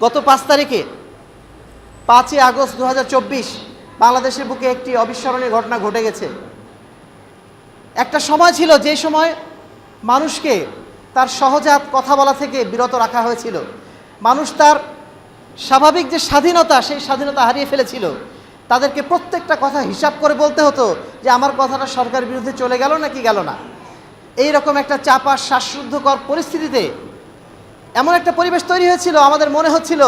গত পাঁচ তারিখে পাঁচই আগস্ট দু হাজার চব্বিশ বাংলাদেশের বুকে একটি অবিস্মরণীয় ঘটনা ঘটে গেছে। একটা সময় ছিল যে সময় মানুষকে তার সহজাত কথা বলা থেকে বিরত রাখা হয়েছিল। মানুষ তার স্বাভাবিক যে স্বাধীনতা, সেই স্বাধীনতা হারিয়ে ফেলেছিল। তাদেরকে প্রত্যেকটা কথা হিসাব করে বলতে হতো যে, আমার কথাটা সরকার বিরুদ্ধে চলে গেল নাকি গেল না? এই রকম একটা চাপা, শ্বাসরুদ্ধকর পরিস্থিতিতে এমন একটা পরিবেশ তৈরি হয়েছিল, আমাদের মনে হচ্ছিল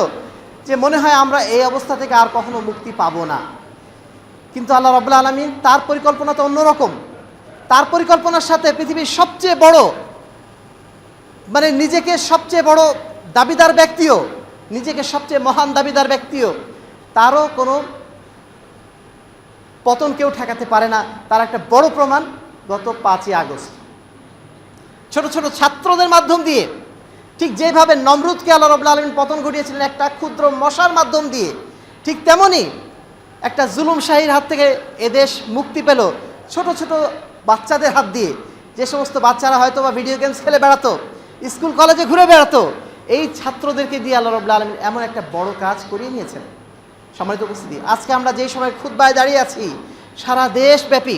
যে মনে হয় আমরা এই অবস্থা থেকে আর কখনো মুক্তি পাবো না। কিন্তু আল্লাহ রবাহ আলমিন তার পরিকল্পনা তো অন্যরকম। তার পরিকল্পনার সাথে পৃথিবীর সবচেয়ে বড় মানে নিজেকে সবচেয়ে বড় দাবিদার ব্যক্তিও, নিজেকে সবচেয়ে মহান দাবিদার ব্যক্তিও, তারও কোনো পতন কেউ ঠেকাতে পারে না। তার একটা বড় প্রমাণ গত পাঁচই আগস্ট। ছোট ছোট ছাত্রদের মাধ্যম দিয়ে ঠিক যেভাবে নমরুদকে আল্লাহ রবুল্লা আলমিন পতন ঘটিয়েছিলেন একটা ক্ষুদ্র মশার মাধ্যম দিয়ে, ঠিক তেমনই একটা জুলুম শাহীর হাত থেকে এদেশ মুক্তি পেল ছোট ছোট বাচ্চাদের হাত দিয়ে। যে সমস্ত বাচ্চারা হয়তো বা ভিডিও গেমস খেলে বেড়াতো, স্কুল, কলেজে ঘুরে বেড়াতো, এই ছাত্রদেরকে দিয়ে আল্লাহ রবুল্লা আলমিন এমন একটা বড় কাজ করিয়ে নিয়েছেন। সম্মানিত উপস্থিতি, আজকে আমরা যেই সময় খুদ্বায় দাঁড়িয়ে আছি, সারা দেশব্যাপী,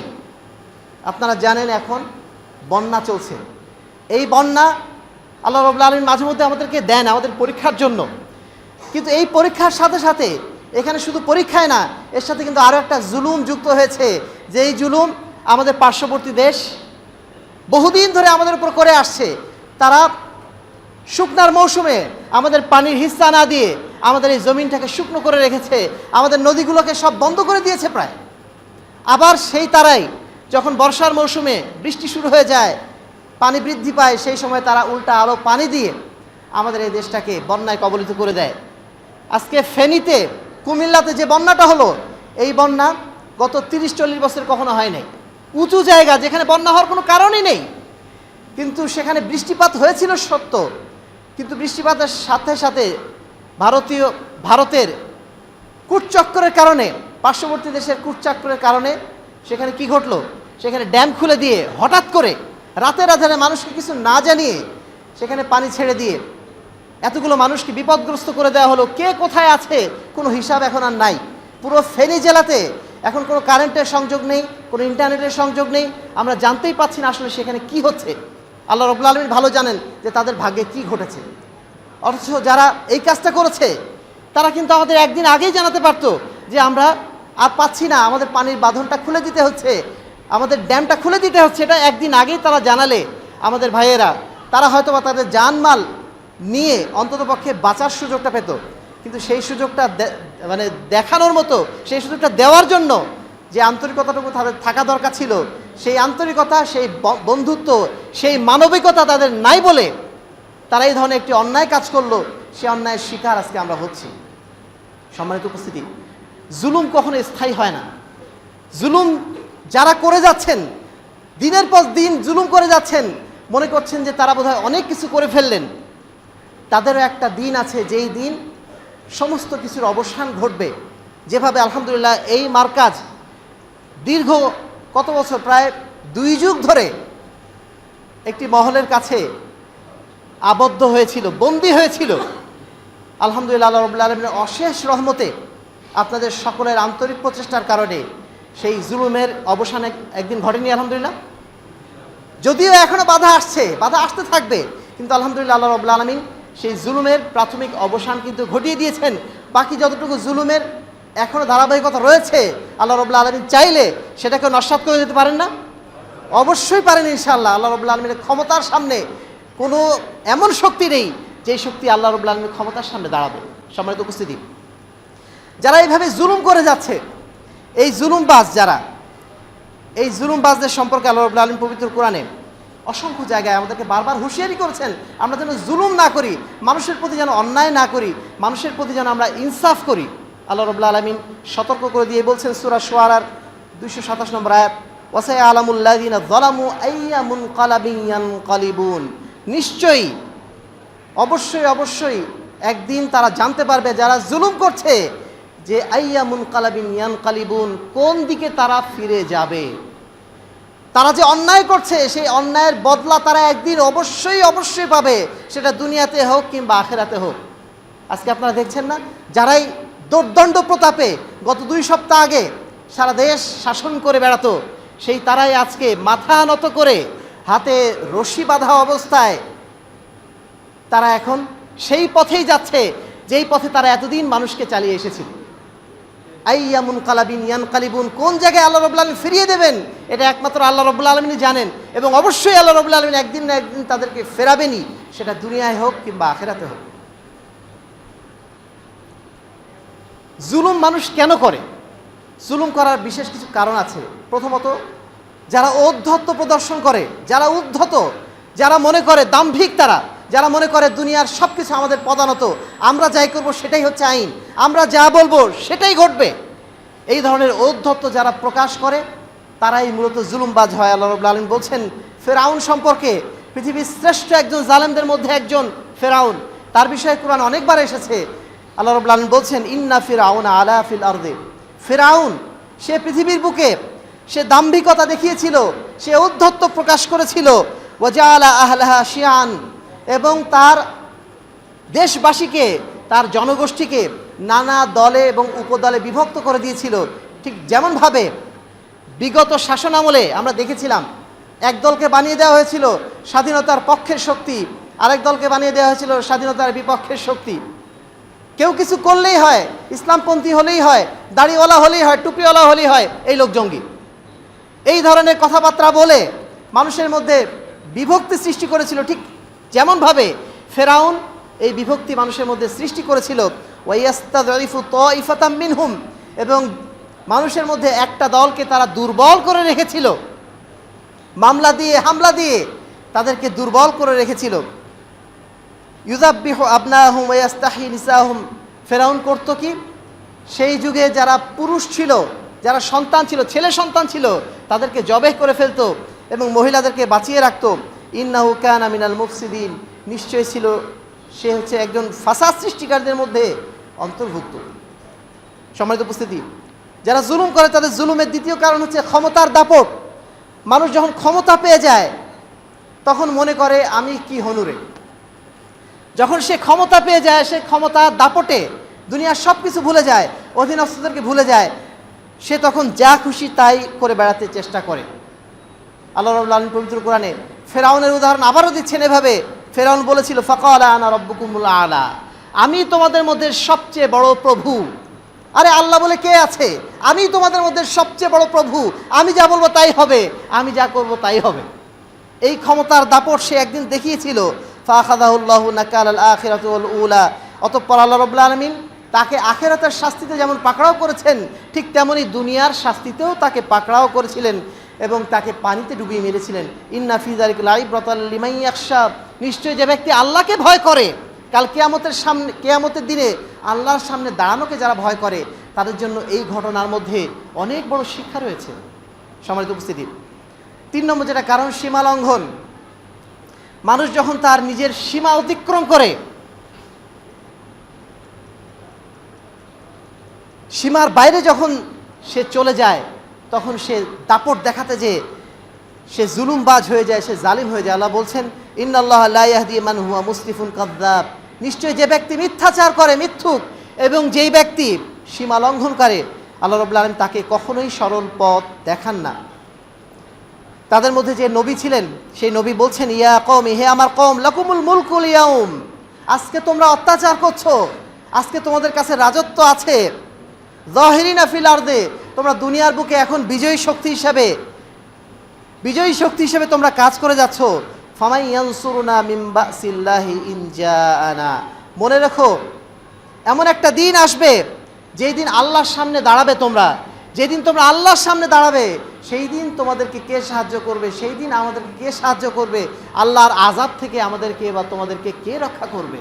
আপনারা জানেন এখন বন্যা চলছে। এই বন্যা আল্লাহ রবুল্লা আলমিন মাঝে মধ্যে আমাদেরকে দেন আমাদের পরীক্ষার জন্য। কিন্তু এই পরীক্ষার সাথে সাথে এখানে শুধু পরীক্ষায় না, এর সাথে কিন্তু আরও একটা জুলুম যুক্ত হয়েছে, যে এই জুলুম আমাদের পার্শ্ববর্তী দেশ বহুদিন ধরে আমাদের উপর করে আসছে। তারা শুকনার মৌসুমে আমাদের পানির হিস্সা না দিয়ে আমাদের এই জমিনটাকে শুকনো করে রেখেছে, আমাদের নদীগুলোকে সব বন্ধ করে দিয়েছে প্রায়। আবার সেই তারাই যখন বর্ষার মৌসুমে বৃষ্টি শুরু হয়ে যায় পানি বৃদ্ধি পায়, সেই সময় তারা উল্টা আরও পানি দিয়ে আমাদের এই দেশটাকে বন্যায় কবলিত করে দেয়। আজকে ফেনীতে, কুমিল্লাতে যে বন্যাটা হলো, এই বন্যা গত তিরিশ চল্লিশ বছর কখনো হয় নাই। উঁচু জায়গা, যেখানে বন্যা হওয়ার কোনো কারণই নেই। কিন্তু সেখানে বৃষ্টিপাত হয়েছিল সত্য, কিন্তু বৃষ্টিপাতের সাথে সাথে ভারতীয়, ভারতের কূটচক্রের কারণে, পার্শ্ববর্তী দেশের কূটচক্রের কারণে সেখানে কি ঘটলো? সেখানে ড্যাম খুলে দিয়ে হঠাৎ করে রাতের আধারে মানুষকে কিছু না জানিয়ে সেখানে পানি ছেড়ে দিয়ে এতগুলো মানুষকে বিপদগ্রস্ত করে দেওয়া হলো। কে কোথায় আছে? কোনো হিসাব এখন আর নাই। পুরো ফেনী জেলাতে এখন কোনো কারেন্টের সংযোগ নেই, কোনো ইন্টারনেটের সংযোগ নেই। আমরা জানতেই পাচ্ছি না আসলে সেখানে কি হচ্ছে। আল্লাহ রবুল আলমিন ভালো জানেন যে তাদের ভাগ্যে কি ঘটেছে। অথচ যারা এই কাজটা করেছে, তারা কিন্তু আমাদের একদিন আগেই জানাতে পারতো যে আমরা আর পাচ্ছি না, আমাদের পানির বাঁধনটা খুলে দিতে হচ্ছে। আমাদের ড্যামটা খুলে দিতে হচ্ছে এটা একদিন আগেই তারা জানালে আমাদের ভাইয়েরা। তারা হয়তো বা তাদের জানমাল নিয়ে অন্ততপক্ষে বাঁচার সুযোগটা পেত। কিন্তু সেই সুযোগটা মানে দেখানোর মতো, সেই সুযোগটা দেওয়ার জন্য যে আন্তরিকতাটুকু তাদের থাকা দরকার ছিল, সেই আন্তরিকতা, সেই বন্ধুত্ব, সেই মানবিকতা তাদের নাই বলে তারা এই ধরনের একটি অন্যায় কাজ করল, সে অন্যায়ের শিকার আজকে আমরা হচ্ছি। সম্মানিত উপস্থিতি, জুলুম কখনো স্থায়ী হয় না। জুলুম যারা করে যাচ্ছেন, দিনের পর দিন জুলুম করে যাচ্ছেন, মনে করছেন যে তারা বোধহয় অনেক কিছু করে ফেললেন। তাদেরও একটা দিন আছে, যেই দিন সমস্ত কিছুর অবসান ঘটবে। যেভাবে আলহামদুলিল্লাহ এই মার্কাজ দীর্ঘ কত বছর, প্রায় দুই যুগ ধরে একটি মহলের কাছে আবদ্ধ হয়েছিল, বন্দী হয়েছিল। আলহামদুলিল্লাহ আল্লাহ রবুল্লা অশেষ রহমতে আপনাদের সকলের আন্তরিক প্রচেষ্টার কারণে সেই জুলুমের অবসান একদিন ঘটেনি, আলহামদুলিল্লাহ। যদিও এখনও বাধা আসছে, বাধা আসতে থাকবে, কিন্তু আলহামদুলিল্লাহ আল্লাহ রবুল্লা আলমিন সেই জুলুমের প্রাথমিক অবসান কিন্তু ঘটিয়ে দিয়েছেন। বাকি যতটুকু জুলুমের এখনও ধারাবাহিকতা রয়েছে, আল্লাহ রবুল্লা আলমিন চাইলে সেটাকে নস্বাত করে দিতে পারেন না। অবশ্যই পারেন ইনশাআল্লাহ, আল্লাহ রবুল্লা আলমিনের ক্ষমতার সামনে কোনো এমন শক্তি নেই যে শক্তি আল্লাহ রবুল্লা আলমীর ক্ষমতার সামনে দাঁড়াবে। সম্মানিত উপস্থিতি। যারা এইভাবে জুলুম করে যাচ্ছে এই জুলুমবাজ যারা, এই জুলুমবাজদের সম্পর্কে আল্লাহ আলম পবিত্র কোরআনে অসংখ্য জায়গায় আমাদেরকে বারবার হুঁশিয়ারি করেছেন, আমরা যেন জুলুম না করি, মানুষের প্রতি যেন অন্যায় না করি, মানুষের প্রতি যেন আমরা ইনসাফ করি। আল্লাহ রবুল্লা আলমিন সতর্ক করে দিয়ে বলছেন সুরা সোয়ারার দুইশো সাতাশ নম্বর আয়াত ওয়াসাই আলামুল্লাদিন জলামু আইয়ামুন কালাবিয়ান কালিবুন নিশ্চয়ই, অবশ্যই অবশ্যই একদিন তারা জানতে পারবে যারা জুলুম করছে যে আইয়ামুন কালাবিন ইয়ান কালিবুন কোন দিকে তারা ফিরে যাবে? তারা যে অন্যায় করছে, সেই অন্যায়ের বদলা তারা একদিন অবশ্যই অবশ্যই পাবে। সেটা দুনিয়াতে হোক কিংবা আখেরাতে হোক। আজকে আপনারা দেখছেন না? যারাই দোর্দণ্ড প্রতাপে গত দুই সপ্তাহ আগে সারা দেশ শাসন করে বেড়াতো, সেই তারাই আজকে মাথা নত করে হাতে রশি বাঁধা অবস্থায় তারা এখন সেই পথেই যাচ্ছে, যেই পথে তারা এতদিন মানুষকে চালিয়ে এসেছিল। আইয়ামুন কালাবিন ইয়ান কালিবুন কোন জায়গায় আল্লাহ রবুল্লা আলমিন ফিরিয়ে দেবেন? এটা একমাত্র আল্লাহ রবুল্লা আলমিনই জানেন। এবং অবশ্যই আল্লাহ রবুল্লা আলমিন একদিন না একদিন তাদেরকে ফেরাবেনই। সেটা দুনিয়ায় হোক কিংবা আখেরাতে হোক। জুলুম মানুষ কেন করে? জুলুম করার বিশেষ কিছু কারণ আছে। প্রথমত, যারা ঔদ্ধত্য প্রদর্শন করে, যারা উদ্ধত যারা মনে করে দাম্ভিক তারা যারা মনে করে দুনিয়ার সব কিছু আমাদের প্রধানত, আমরা যাই করব সেটাই হচ্ছে আইন। আমরা যা বলব সেটাই ঘটবে। এই ধরনের ঔদ্ধত্য যারা প্রকাশ করে, তারাই মূলত জুলুমবাজ হয়, আল্লাহ রবুল্লা আলম বলছেন, ফেরাউন সম্পর্কে পৃথিবীর শ্রেষ্ঠ একজন জালেমদের মধ্যে একজন ফেরাউন। তার বিষয়ে কোরআন অনেকবার এসেছে। আল্লাহ রবুল্লা আলম বলছেন, ইন্না ফিরাউন আলা ফিল আর্দে। ফেরাউন, সে পৃথিবীর বুকে সে দাম্ভিকতা দেখিয়েছিল, সে ঔদ্ধত্য প্রকাশ করেছিল। ওয়াজা আলা আহলাহা শিয়ান। এবং তার দেশবাসীকে, তার জনগোষ্ঠীকে নানা দলে এবং উপদলে বিভক্ত করে দিয়েছিল। ঠিক যেমনভাবে বিগত শাসনামলে আমরা দেখেছিলাম, এক দলকে বানিয়ে দেওয়া হয়েছিল স্বাধীনতার পক্ষের শক্তি, আরেক দলকে বানিয়ে দেওয়া হয়েছিল স্বাধীনতার বিপক্ষের শক্তি। কেউ কিছু করলেই হয়, ইসলামপন্থী হলেই হয়, দাড়িওয়ালা হলেই হয়, টুপিওয়ালা হলেই হয়, এই লোক জঙ্গি। এই ধরনের কথাবার্তা বলে মানুষের মধ্যে বিভক্তি সৃষ্টি করেছিল, ঠিক যেমনভাবে ফেরাউন এই বিভক্তি মানুষের মধ্যে সৃষ্টি করেছিল, ওয়াইয়াস্তাদরিফু তইফাতাম মিনহুম, এবং মানুষের মধ্যে একটা দলকে তারা দুর্বল করে রেখেছিল। মামলা দিয়ে, হামলা দিয়ে তাদেরকে দুর্বল করে রেখেছিল। ইউজাব্বিহ আবনাহুম ওয়াস্তাহি নিসাহুম। ফেরাউন করতো কি? সেই যুগে যারা পুরুষ ছিল, যারা সন্তান ছিল, ছেলে সন্তান ছিল, তাদেরকে জবেহ করে ফেলতো এবং মহিলাদেরকে বাঁচিয়ে রাখতো। ইন্নাহু কান আমিনাল মুফসিদিন। নিশ্চয় ছিল সে হচ্ছে একজন ফাসাদ সৃষ্টিকারীদের মধ্যে অন্তর্ভুক্ত। সম্মানিত উপস্থিতি, যারা জুলুম করে তাদের জুলুমের দ্বিতীয় কারণ হচ্ছে ক্ষমতার দাপট। মানুষ যখন ক্ষমতা পেয়ে যায়, তখন মনে করে, আমি কি হনুরে যখন সে ক্ষমতা পেয়ে যায়, সে ক্ষমতা দাপটে দুনিয়ার সব কিছু ভুলে যায়, অধীনস্থদেরকে ভুলে যায়, সে তখন যা খুশি তাই করে বেড়াতে চেষ্টা করে। আল্লাহ রবুল্লা আলম পবিত্র কোরআনে ফেরাউনের উদাহরণ আবারও দিচ্ছেন এভাবে। ফেরাউন বলেছিল, ফকাল আনা রব্বকুমুল আলা। আমি তোমাদের মধ্যে সবচেয়ে বড় প্রভু। আরে আল্লাহ বলে কে আছে? আমি তোমাদের মধ্যে সবচেয়ে বড় প্রভু। আমি যা বলব তাই হবে। আমি যা করব তাই হবে। এই ক্ষমতার দাপট সে একদিন দেখিয়েছিল। ফাখাদাহুল্লাহ নাকাল আল উলা। অতঃপর আল্লাহ রবুল্লা আলমিন তাকে আখেরাতের শাস্তিতে যেমন পাকড়াও করেছেন, ঠিক তেমনই দুনিয়ার শাস্তিতেও তাকে পাকড়াও করেছিলেন। এবং তাকে পানিতে ডুবিয়ে মেরেছিলেন। ইন্না ফিজারিক লাই ব্রতাল্লিমাই একশাব নিশ্চয়ই যে ব্যক্তি আল্লাহকে ভয় করে, কাল কেয়ামতের সামনে কেয়ামতের দিনে আল্লাহর সামনে দাঁড়ানোকে যারা ভয় করে, তাদের জন্য এই ঘটনার মধ্যে অনেক বড় শিক্ষা রয়েছে। সম্মানিত উপস্থিতি। তিন নম্বর যেটা কারণ, সীমা লঙ্ঘন। মানুষ যখন তার নিজের সীমা অতিক্রম করে, সীমার বাইরে যখন সে চলে যায় তখন সে দাপট দেখাতে যে সে জুলুমবাজ হয়ে যায়, সে জালিম হয়ে যায়। আল্লাহ বলছেন, ইন্নাল্লাহ লাইয়াহদি মান হুয়া মুস্তিফুন কাদ্দাব। নিশ্চয়ই যে ব্যক্তি মিথ্যাচার করে, মিথ্যুক, এবং যেই ব্যক্তি সীমা লঙ্ঘন করে, আল্লাহ রবুল্লা আলম তাকে কখনোই সরল পথ দেখান না। তাদের মধ্যে যে নবী ছিলেন, সেই নবী বলছেন, ইয়া কম হে আমার কম লকুমুল মুলকুল ইয়াউম। আজকে তোমরা অত্যাচার করছ। আজকে তোমাদের কাছে রাজত্ব আছে। জহেরিনা ফিল আর্দে, তোমরা দুনিয়ার বুকে এখন বিজয়ী শক্তি হিসাবে, বিজয়ী শক্তি হিসেবে তোমরা কাজ করে যাচ্ছ। ফামাই ইয়ানসুরুনা মিম্বা সিল্লাহি ইনজাআনা মনে রেখো, এমন একটা দিন আসবে, যেই দিন আল্লাহর সামনে দাঁড়াবে তোমরা। যেদিন তোমরা আল্লাহর সামনে দাঁড়াবে, সেই দিন তোমাদেরকে কে সাহায্য করবে? সেই দিন আমাদেরকে কে সাহায্য করবে? আল্লাহর আজাদ থেকে আমাদেরকে বা তোমাদেরকে কে রক্ষা করবে?